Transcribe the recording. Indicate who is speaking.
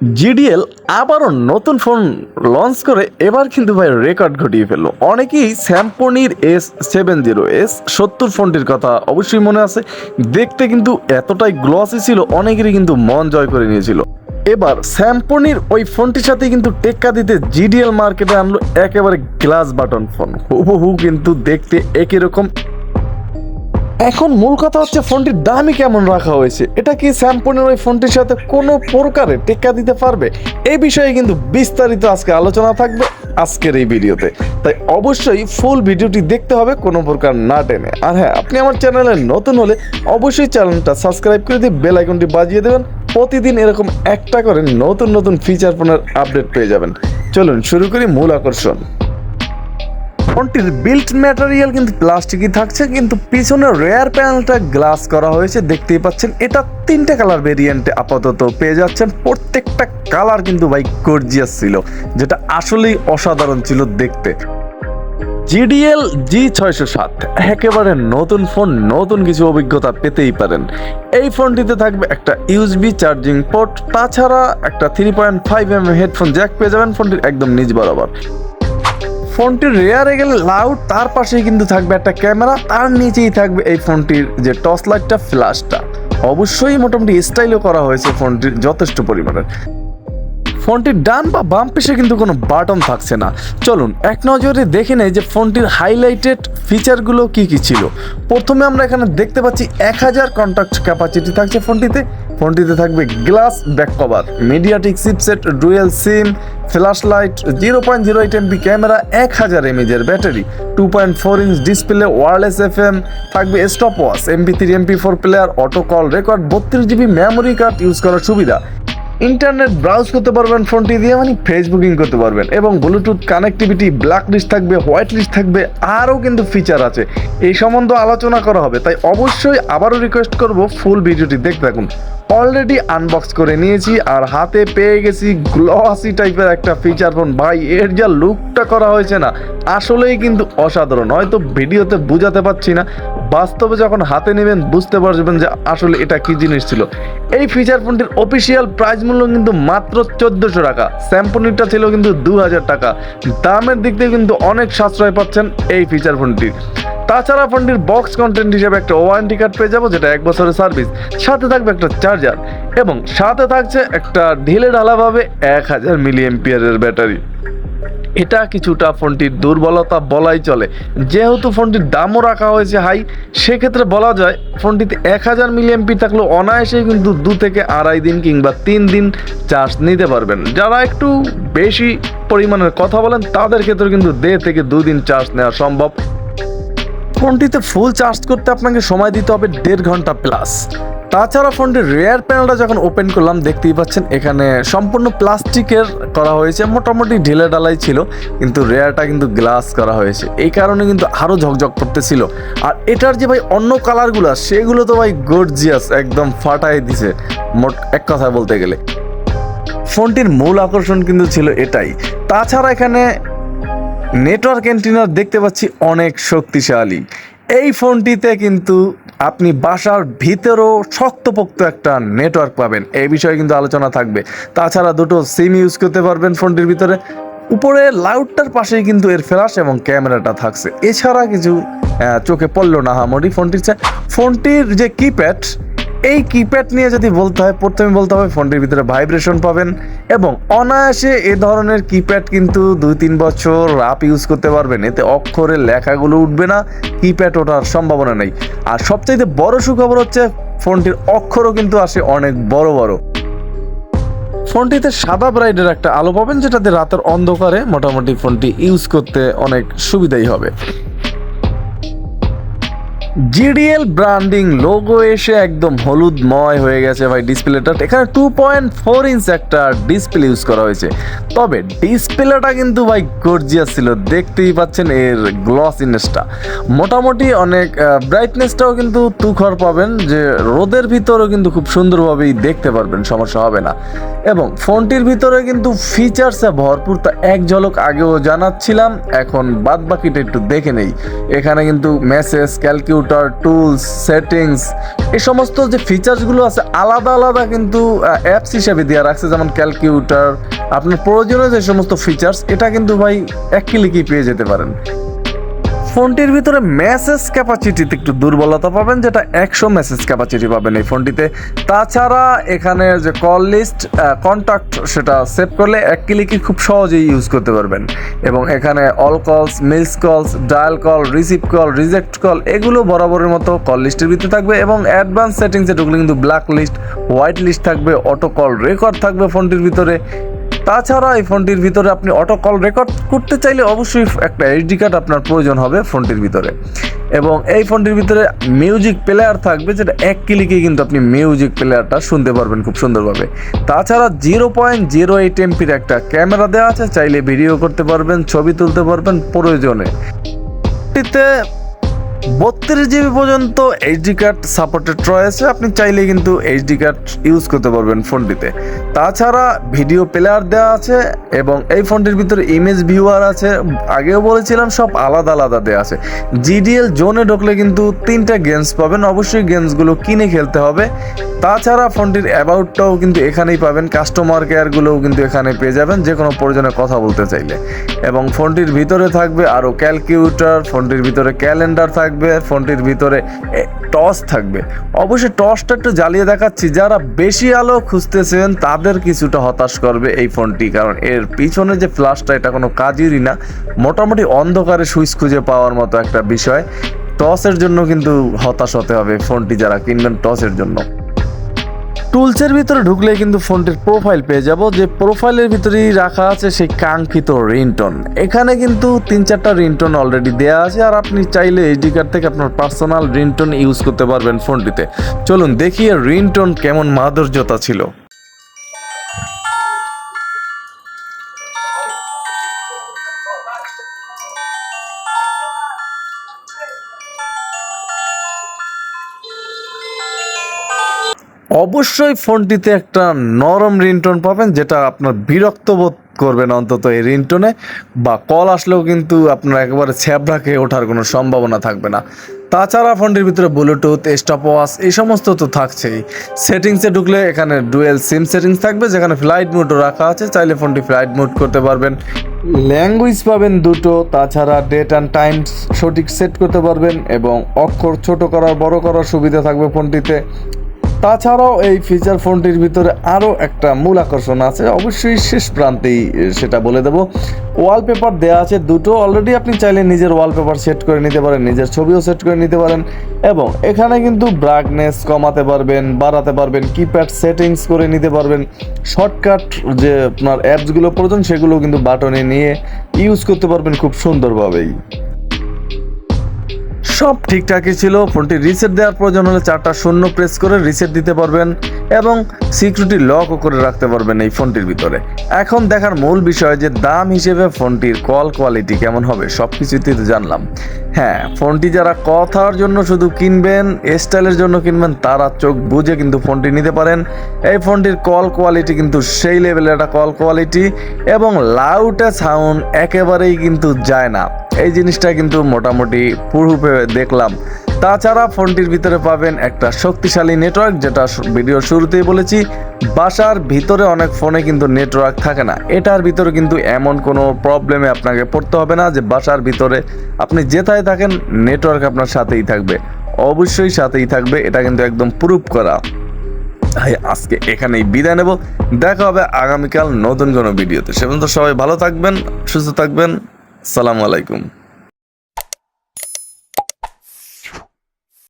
Speaker 1: GDL আবারও নতুন phone launch করে এবার কিন্তু ভাই রেকর্ড ঘটিয়ে ফেলল। অনেকেই স্যামপনির এস সেভেন জিরো এস সত্তর ফোনটির কথা অবশ্যই মনে আছে। দেখতে কিন্তু এতটাই গ্লসি ছিল, অনেকেরই কিন্তু মন জয় করে নিয়েছিল। এবার স্যামপনির ওই ফোনটির সাথে কিন্তু টেক্কা দিতে জিডিএল মার্কেটে আনলো একেবারে গ্লাস বাটন ফোন হুবহু কিন্তু দেখতে একই রকম এখন মূল কথা হচ্ছে ফোনটির দামই কেমন রাখা হয়েছে। এটা কি স্যামপনের ওই ফোনটির সাথে কোনো প্রকারে টেক্কা দিতে পারবে? এই বিষয়ে কিন্তু বিস্তারিত আজকে আলোচনা থাকবে আজকের এই ভিডিওতে। তাই অবশ্যই ফুল ভিডিওটি দেখতে হবে কোনো প্রকার না টেনে। আর হ্যাঁ আপনি আমার চ্যানেলে নতুন হলে অবশ্যই চ্যানেলটা সাবস্ক্রাইব করে দিয়ে বেল আইকনটি বাজিয়ে দেবেন। প্রতিদিন এরকম একটা করে নতুন নতুন ফিচার ফোনের আপডেট পেয়ে যাবেন। চলুন শুরু করি মূল আকর্ষণ। ফোনটির বিল্ট ম্যাটেরিয়াল কিন্তু প্লাস্টিকই থাকছে, কিন্তু পিছনের রেয়ার প্যানেলটা গ্লাস করা হয়েছে, দেখতেই পাচ্ছেন। এটা তিনটে কালার ভেরিয়েন্টে আপাতত পেয়ে যাচ্ছেন। প্রত্যেকটা কালার কিন্তু ভাই গর্জিয়াস ছিল, যেটা আসলেই অসাধারণ ছিল দেখতে। জিডিএল জি ছয়শো সাত, একেবারে নতুন ফোন নতুন কিছু অভিজ্ঞতা পেতেই পারেন। এই ফোনটিতে থাকবে একটা ইউএসবি চার্জিং পোর্ট তাছাড়া একটা three point five M headphone jack পেয়ে যাবেন, ফোনটির একদম নিজ বরাবর। ফোনটির রেয়ারে গেলে লাউড তার পাশেই কিন্তু থাকবে একটা ক্যামেরা তার নিচেই থাকবে এই ফোনটির যে টর্চ লাইটটা ফ্ল্যাশটা অবশ্যই মোটামুটি স্টাইলও করা হয়েছে ফোনটির যথেষ্ট পরিমাণের। ফোনটির ডান বা বাম পিসে কিন্তু কোনো বাটন থাকছে না। চলুন, এক নজরে দেখে নেই যে ফোনটির হাইলাইটেড ফিচারগুলো কি কি ছিল। প্রথমে আমরা এখানে দেখতে পাচ্ছি এক হাজার কন্ট্যাক্ট ক্যাপাসিটি থাকছে ফোনটিতে। ফোনটিতে থাকবে glass back cover MediaTek chipset dual SIM flash light zero point zero eight MP camera এক হাজার এমএজের battery two point four inch display wireless F M থাকবে stop watch MP three MP four player auto call record বত্রিশ GB memory card use করার সুবিধা। Internet browse করতে পারবেন ফোনটি দিয়ে মানে ফেসবুকিং করতে পারবেন এবং ব্লুটুথ কানেক্টিভিটি ব্ল্যাক লিস্ট থাকবে হোয়াইট লিস্ট থাকবে, আরও কিন্তু ফিচার আছে। এই সম্বন্ধে আলোচনা করা হবে, তাই অবশ্যই আবারও রিকোয়েস্ট করব ফুল ভিডিওটি দেখতে থাকুন। অলরেডি আনবক্স করে নিয়েছি আর হাতে পেয়ে গেছি গ্লসি টাইপের একটা ফিচার ফোন ভাই, এর যা লুকটা করা হয়েছে না, আসলেই কিন্তু অসাধারণ। হয়তো ভিডিওতে বোঝাতে পারছি না, বাস্তবে যখন হাতে নেবেন বুঝতে পারবেন যে আসলে এটা কি জিনিস ছিল। এই ফিচার ফোনটির অফিসিয়াল প্রাইস মূল্য কিন্তু মাত্র চোদ্দোশো টাকা স্যাম্পনিটা ছিল কিন্তু দু হাজার টাকা। দামের দিক দিয়ে কিন্তু অনেক সাশ্রয় পাচ্ছেন এই ফিচার ফোনটির তাছাড়া ফোনটির বক্স কন্টেন্ট হিসেবে একটা ওয়ারেন্টি কার্ড পেয়ে যাব, যেটা এক বছরের সার্ভিস সাথে থাকবে একটা চার্জার এবং সাথে থাকছে একটা ঢিলে ঢালাভাবে এক হাজার মিলি এমপিয়ারের ব্যাটারি এটা কিছুটা ফোনটির দুর্বলতা বলাই চলে। যেহেতু ফোনটির দামও রাখা হয়েছে হাই সেক্ষেত্রে বলা যায় ফোনটিতে এক হাজার মিলি এমপি থাকলেও অনায়াসেই কিন্তু দু থেকে আড়াই দিন কিংবা তিন দিন চার্জ নিতে পারবেন। যারা একটু বেশি পরিমাণের কথা বলেন, তাদের ক্ষেত্রে কিন্তু দেড় থেকে দুদিন চার্জ নেওয়া সম্ভব। ফোনটিতে ফুল চার্জ করতে আপনাকে সময় দিতে হবে দেড় ঘণ্টা প্লাস। তাছাড়া ফোনটির রেয়ার প্যানেলটা যখন ওপেন করলাম, দেখতেই পাচ্ছেন এখানে সম্পূর্ণ প্লাস্টিকের করা হয়েছে, মোটামুটি ঢিলে ডালাই ছিল, কিন্তু রেয়ারটা কিন্তু গ্লাস করা হয়েছে। এই কারণে কিন্তু আরও ঝকঝক করতেছিল। আর এটার যে ভাই অন্য কালারগুলো সেগুলো তো ভাই গর্জিয়াস একদম ফাটাই দিছে, মোট এক কথা বলতে গেলে। ফোনটির মূল আকর্ষণ কিন্তু ছিল এটাই। তাছাড়া এখানে নেটওয়ার্ক অ্যান্টিনার দেখতে পাচ্ছি অনেক শক্তিশালী। এই ফোনটিতে কিন্তু আপনি বাসার ভিতরেও শক্তপোক্ত একটা নেটওয়ার্ক পাবেন। এই বিষয়ে কিন্তু আলোচনা থাকবে। তাছাড়া দুটো সিম ইউজ করতে পারবেন ফোনটির ভিতরে। উপরে লাউডটার পাশেই কিন্তু এর ফ্ল্যাশ এবং ক্যামেরাটা থাকছে। এছাড়া কিছু চোখে পড়ল না হামরি ফোনটির ফোনটির যে কিপ্যাড এই কিপ্যাড নিয়ে যদি বলতে হয়, প্রথমে বলতে হবে ফোনটির ভিতরে ভাইব্রেশন পাবেন এবং অনায়াসে এ ধরনের কিপ্যাড কিন্তু দুই তিন বছর রাপ ইউজ করতে পারবেন। এতে অক্ষরের লেখাগুলো উঠবে না কিপ্যাড ওঠার সম্ভাবনা নেই। আর সবচাইতে বড় সুখবর হচ্ছে, ফোনটির অক্ষরও কিন্তু আসে অনেক বড় বড়। ফোনটিতে সাদা ব্রাইডের একটা আলো পাবেন, যেটাতে রাতের অন্ধকারে মোটামুটি ফোনটি ইউজ করতে অনেক সুবিধাই হবে। জিডিএল ব্র্যান্ডিং লোগো এসে একদম হলুদময় হয়ে গেছে ভাই ডিসপ্লেটা। এখানে টু পয়েন্ট ফোর ইঞ্চ একটা ডিসপ্লে ইউজ করা হয়েছে। তবে ডিসপ্লেটা কিন্তু ভাই গর্জিয়াস ছিল, দেখতেই পাচ্ছেন এর গ্লসিনেসটা মোটামুটি অনেক ব্রাইটনেসটাও কিন্তু তুখর পাবেন, যে রোদের ভিতরেও কিন্তু খুব সুন্দরভাবেই দেখতে পারবেন, সমস্যা হবে না। এবং ফোনটির ভিতরে কিন্তু ফিচার্সে ভরপুর, তা এক ঝলক আগেও জানাচ্ছিলাম, এখন বাদ বাকিটা একটু দেখে নেই। এখানে কিন্তু মেসেজ ক্যালকুলেটর টুলস সেটিংস এই সমস্ত যে ফিচার্সগুলো আছে, আলাদা আলাদা কিন্তু অ্যাপস হিসেবে দেওয়া রাখছে, যেমন ক্যালকুলেটর আপনার প্রয়োজনীয় যে সমস্ত ফিচার্স এটা কিন্তু ভাই এক ক্লিকেই পেয়ে যেতে পারেন। ফোনটির ভিতরে মেসেজ ক্যাপাসিটিতে একটু দুর্বলতা পাবেন, যেটা একশো মেসেজ ক্যাপাসিটি পাবেন এই ফোনটিতে। তাছাড়া এখানে যে কল লিস্ট কন্ট্যাক্ট সেটা সেভ করলে এক ক্লিকে খুব সহজেই ইউজ করতে পারবেন। এবং এখানে all calls miss calls dial call receive call reject call এগুলো বরাবরের মতো কল লিস্টের ভিতরে থাকবে। এবং অ্যাডভান্স সেটিংসে ঢুকলে কিন্তু ব্ল্যাক লিস্ট হোয়াইট লিস্ট থাকবে অটো কল রেকর্ড থাকবে ফোনটির ভিতরে। তাছাড়া এই ফোনটির ভিতরে আপনি অটো কল রেকর্ড করতে চাইলে অবশ্যই একটা এইচডি কার্ড আপনার প্রয়োজন হবে ফোনটির ভিতরে। এবং এই ফোনটির ভিতরে মিউজিক প্লেয়ার থাকবে, যেটা এক ক্লিকে কিন্তু আপনি মিউজিক প্লেয়ারটা শুনতে পারবেন খুব সুন্দরভাবে। তাছাড়া জিরো পয়েন্ট জিরো এইট এমপির একটা ক্যামেরা দেওয়া আছে, চাইলে ভিডিও করতে পারবেন, ছবি তুলতে পারবেন প্রয়োজনে। বত্রিশ জিবি পর্যন্ত এইচডি কার্ড সাপোর্টেড রয়েছে। আপনি চাইলে কিন্তু এইচডি কার্ড ইউজ করতে পারবেন ফোনটিতে। তাছাড়া ভিডিও প্লেয়ার দেওয়া আছে এবং এই ফোনটির ভিতরে ইমেজ ভিউয়ার আছে। আগেও বলেছিলাম, সব আলাদা আলাদা দেওয়া আছে। জিডিএল জোনে ঢুকলে কিন্তু তিনটা গেমস পাবেন। অবশ্যই গেমসগুলো কিনে খেলতে হবে। তাছাড়া ফোনটির অ্যাবাউটটাও কিন্তু এখানেই পাবেন। কাস্টমার কেয়ারগুলোও কিন্তু এখানে পেয়ে যাবেন। যে কোনো প্রয়োজনে কথা বলতে চাইলে। এবং ফোনটির ভিতরে থাকবে আরও ক্যালকুলেটর ফোনটির ভিতরে ক্যালেন্ডার থাকবে। ফোনটির ভিতরে টস থাকবে। অবশ্যই টসটা একটু জ্বালিয়ে দেখাচ্ছি, যারা বেশি আলো খুঁজতেছেন, তাদের কিছুটা হতাশ করবে এই ফোনটি, কারণ এর পিছনে যে ফ্ল্যাশটা এটা কোনো কাজেরই না। মোটামুটি অন্ধকারে সুইচ খুঁজে পাওয়ার মতো একটা বিষয়। টসের জন্য কিন্তু হতাশ হতে হবে ফোনটি, যারা কিনবেন টসের জন্য। টুলসের ভিতরে ঢুকলে কিন্তু ফোনটির প্রোফাইল পেয়ে যাব। যে প্রোফাইলের ভিতরেই রাখা আছে সেই কাঙ্ক্ষিত রিংটোন এখানে কিন্তু তিন চারটা রিংটোন অলরেডি দেওয়া আছে, আর আপনি চাইলে এইচডি কার্ড থেকে আপনার পার্সোনাল রিংটোন ইউজ করতে পারবেন ফোনটিতে। চলুন দেখি রিংটোন কেমন মাধুর্যতা ছিল। অবশ্যই ফোনটিতে একটা নরম রিংটোন পাবেন, যেটা আপনার বিরক্ত বোধ করবেন অন্তত এই রিংটোনে, বা কল আসলেও কিন্তু আপনার একেবারে ছ্যাবড়াকে ওঠার কোনো সম্ভাবনা থাকবে না। তাছাড়া ফোনটির ভিতরে ব্লুটুথ স্টপ ওয়াচ এই সমস্ত তো থাকছেই। সেটিংসে ঢুকলে এখানে ডুয়েল সিম সেটিংস থাকবে, যেখানে ফ্লাইট মোডও রাখা আছে, চাইলে ফোনটি ফ্লাইট মোড করতে পারবেন। ল্যাঙ্গুয়েজ পাবেন দুটো, তাছাড়া ডেট অ্যান্ড টাইম সঠিক সেট করতে পারবেন, এবং অক্ষর ছোট করার, বড় করার সুবিধা থাকবে ফোনটিতে। তাছাড়াও এই ফিচার ফোনটির ভিতরে আরও একটা মূল আকর্ষণ আছে, অবশ্যই শেষ প্রান্তেই সেটা বলে দেবো। ওয়ালপেপার দেওয়া আছে দুটো অলরেডি আপনি চাইলে নিজের ওয়ালপেপার সেট করে নিতে পারেন, নিজের ছবিও সেট করে নিতে পারেন এবং এখানে কিন্তু ব্রাইটনেস কমাতে পারবেন, বাড়াতে পারবেন কিপ্যাড সেটিংস করে নিতে পারবেন শর্টকাট যে আপনার অ্যাপসগুলো প্রয়োজন সেগুলো কিন্তু বাটনে নিয়ে ইউজ করতে পারবেন খুব সুন্দরভাবেই। সব ঠিকঠাকই ছিল। ফোনটি রিসেট দেওয়ার প্রয়োজন হলে চারটা শূন্য প্রেস করে রিসেট দিতে পারবেন এবং সিকিউরিটি লকও করে রাখতে পারবেন এই ফোনটির ভিতরে। এখন দেখার মূল বিষয় যে দাম হিসেবে ফোনটির কল কোয়ালিটি কেমন হবে সব কিছুতেই তো জানলাম। হ্যাঁ ফোনটি যারা কথার জন্য শুধু কিনবেন স্টাইলের জন্য কিনবেন, তারা চোখ বুঝে কিন্তু ফোনটি নিতে পারেন। এই ফোনটির কল কোয়ালিটি কিন্তু সেই লেভেলের একটা কল কোয়ালিটি এবং লাউটে সাউন্ড একেবারেই কিন্তু যায় না। এই জিনিসটা কিন্তু মোটামুটি পুরুপে দেখলাম। তাছাড়া ফোনটির ভিতরে পাবেন একটা শক্তিশালী নেটওয়ার্ক, যেটা ভিডিওর শুরুতেই বলেছি, বাসার ভিতরে অনেক ফোনে কিন্তু নেটওয়ার্ক থাকে না। এটার ভিতরে কিন্তু এমন কোনো প্রবলেমে আপনাকে পড়তে হবে না যে বাসার ভিতরে আপনি যেথায় থাকেন, নেটওয়ার্ক আপনার সাথেই থাকবে। অবশ্যই সাথেই থাকবে, এটা কিন্তু একদম প্রুফ করা। আজকে এখানেই বিদায় নেব। দেখা হবে আগামীকাল নতুন কোনো ভিডিওতে। সে পর্যন্ত সবাই ভালো থাকবেন, সুস্থ থাকবেন। সালামু আলাইকুম।